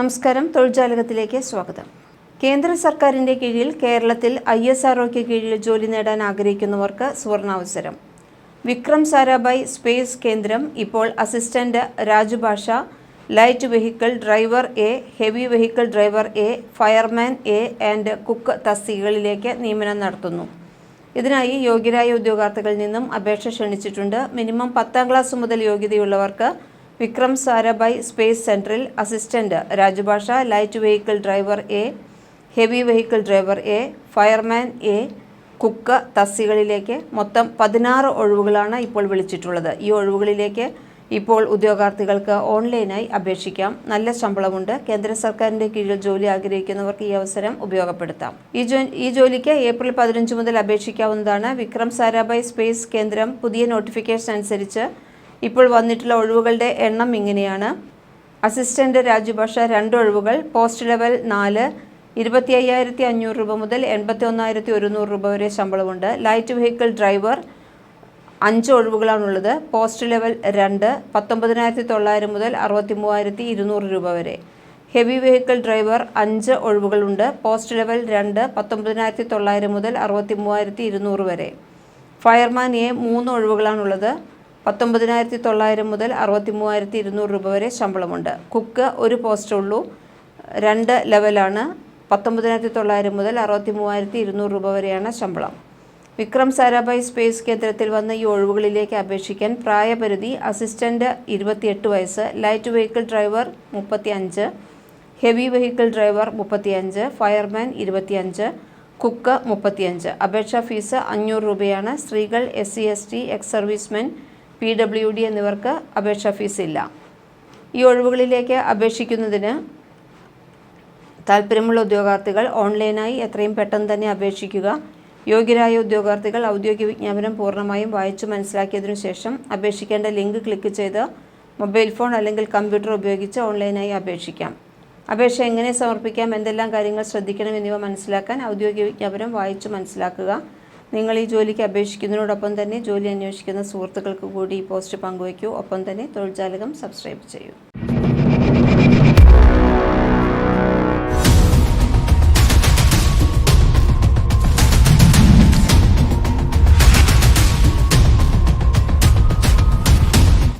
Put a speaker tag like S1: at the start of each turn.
S1: നമസ്കാരം. തൊഴിൽജാലകത്തിലേക്ക് സ്വാഗതം. കേന്ദ്ര സർക്കാരിന്റെ കീഴിൽ കേരളത്തിൽ ഐ എസ് ആർഒക്ക് കീഴിൽ ജോലി നേടാൻ ആഗ്രഹിക്കുന്നവർക്ക് സുവർണാവസരം. വിക്രം സാരാഭായ് സ്പേസ് കേന്ദ്രം ഇപ്പോൾ assistant Rajbhasha light vehicle driver A heavy vehicle driver A fireman A and cook തസ്തികകളിലേക്ക് നിയമനം നടത്തുന്നു. ഇതിനായി യോഗ്യരായ ഉദ്യോഗാർത്ഥികളിൽ നിന്നും അപേക്ഷ ക്ഷണിച്ചിട്ടുണ്ട്. മിനിമം പത്താം ക്ലാസ് മുതൽ യോഗ്യതയുള്ളവർക്ക് വിക്രം സാരാഭായ് സ്പേസ് സെന്ററിൽ assistant Rajbhasha light vehicle driver A heavy vehicle driver A fireman A cook തസ്തികളിലേക്ക് മൊത്തം പതിനാറ് ഒഴിവുകളാണ് ഇപ്പോൾ വിളിച്ചിട്ടുള്ളത്. ഈ ഒഴിവുകളിലേക്ക് ഇപ്പോൾ ഉദ്യോഗാർത്ഥികൾക്ക് ഓൺലൈനായി അപേക്ഷിക്കാം. നല്ല ശമ്പളമുണ്ട്. കേന്ദ്ര സർക്കാരിന്റെ കീഴിൽ ജോലി ആഗ്രഹിക്കുന്നവർക്ക് ഈ അവസരം ഉപയോഗപ്പെടുത്താം. ഈ ജോ ഈ ജോലിക്ക് ഏപ്രിൽ പതിനഞ്ച് മുതൽ അപേക്ഷിക്കാവുന്നതാണ് വിക്രം സാരാഭായ് സ്പേസ് കേന്ദ്രം. പുതിയ നോട്ടിഫിക്കേഷൻ അനുസരിച്ച് ഇപ്പോൾ വന്നിട്ടുള്ള ഒഴിവുകളുടെ എണ്ണം ഇങ്ങനെയാണ്. അസിസ്റ്റന്റ് രാജുഭാഷ രണ്ട് ഒഴിവുകൾ പോസ്റ്റ് ലെവൽ നാല് ഇരുപത്തി അയ്യായിരത്തി അഞ്ഞൂറ് രൂപ മുതൽ എൺപത്തി ഒന്നായിരത്തി ഒരുന്നൂറ് രൂപ വരെ ശമ്പളമുണ്ട്. ലൈറ്റ് വെഹിക്കിൾ ഡ്രൈവർ അഞ്ച് ഒഴിവുകളാണുള്ളത് പോസ്റ്റ് ലെവൽ രണ്ട് പത്തൊമ്പതിനായിരത്തി തൊള്ളായിരം മുതൽ അറുപത്തി മൂവായിരത്തി ഇരുന്നൂറ് രൂപ വരെ. ഹെവി വെഹിക്കിൾ ഡ്രൈവർ അഞ്ച് ഒഴിവുകളുണ്ട് പോസ്റ്റ് ലെവൽ രണ്ട് പത്തൊമ്പതിനായിരത്തി തൊള്ളായിരം മുതൽ അറുപത്തി മൂവായിരത്തി ഇരുന്നൂറ് വരെ. ഫയർമാൻ എ മൂന്ന് ഒഴിവുകളാണുള്ളത് പത്തൊമ്പതിനായിരത്തി തൊള്ളായിരം മുതൽ അറുപത്തി മൂവായിരത്തി ഇരുന്നൂറ് രൂപ വരെ ശമ്പളമുണ്ട്. കുക്ക് ഒരു പോസ്റ്റേ ഉള്ളൂ. രണ്ട് ലെവലാണ്. പത്തൊമ്പതിനായിരത്തി തൊള്ളായിരം മുതൽ അറുപത്തി മൂവായിരത്തി ഇരുന്നൂറ് രൂപ വരെയാണ് ശമ്പളം. വിക്രം സാരാഭായ് സ്പേസ് കേന്ദ്രത്തിൽ വന്ന ഈ ഒഴിവുകളിലേക്ക് അപേക്ഷിക്കാൻ പ്രായപരിധി അസിസ്റ്റന്റ് ഇരുപത്തിയെട്ട് വയസ്സ് ലൈറ്റ് വെഹിക്കിൾ ഡ്രൈവർ മുപ്പത്തി അഞ്ച് ഹെവി വെഹിക്കിൾ ഡ്രൈവർ മുപ്പത്തിയഞ്ച് ഫയർമാൻ ഇരുപത്തിയഞ്ച് കുക്ക് മുപ്പത്തിയഞ്ച്. അപേക്ഷാ ഫീസ് അഞ്ഞൂറ് രൂപയാണ്. സ്ത്രീകൾ S C S T ex servicemen P W D എന്നിവർക്ക് അപേക്ഷാ ഫീസ് ഇല്ല. ഈ ഒഴിവുകളിലേക്ക് അപേക്ഷിക്കുന്നതിന് താല്പര്യമുള്ള ഉദ്യോഗാർത്ഥികൾ ഓൺലൈനായി എത്രയും പെട്ടെന്ന് തന്നെ അപേക്ഷിക്കുക. യോഗ്യരായ ഉദ്യോഗാർത്ഥികൾ ഔദ്യോഗിക വിജ്ഞാപനം പൂർണമായും വായിച്ചു മനസ്സിലാക്കിയതിനു ശേഷം അപേക്ഷിക്കേണ്ട ലിങ്ക് ക്ലിക്ക് ചെയ്ത് മൊബൈൽ ഫോൺ അല്ലെങ്കിൽ കമ്പ്യൂട്ടർ ഉപയോഗിച്ച് ഓൺലൈനായി അപേക്ഷിക്കാം. അപേക്ഷ എങ്ങനെ സമർപ്പിക്കാം എന്തെല്ലാം കാര്യങ്ങൾ ശ്രദ്ധിക്കണം എന്നിവ മനസ്സിലാക്കാൻ ഔദ്യോഗിക വിജ്ഞാപനം വായിച്ചു മനസ്സിലാക്കുക. നിങ്ങൾ ഈ ജോലിക്ക് അപേക്ഷിക്കുന്നതിനോടൊപ്പം തന്നെ ജോലി അന്വേഷിക്കുന്ന സുഹൃത്തുക്കൾക്ക് കൂടി ഈ പോസ്റ്റ് പങ്കുവയ്ക്കൂ. ഒപ്പം തന്നെ തൊഴിൽ ജാലകം സബ്സ്ക്രൈബ് ചെയ്യൂ.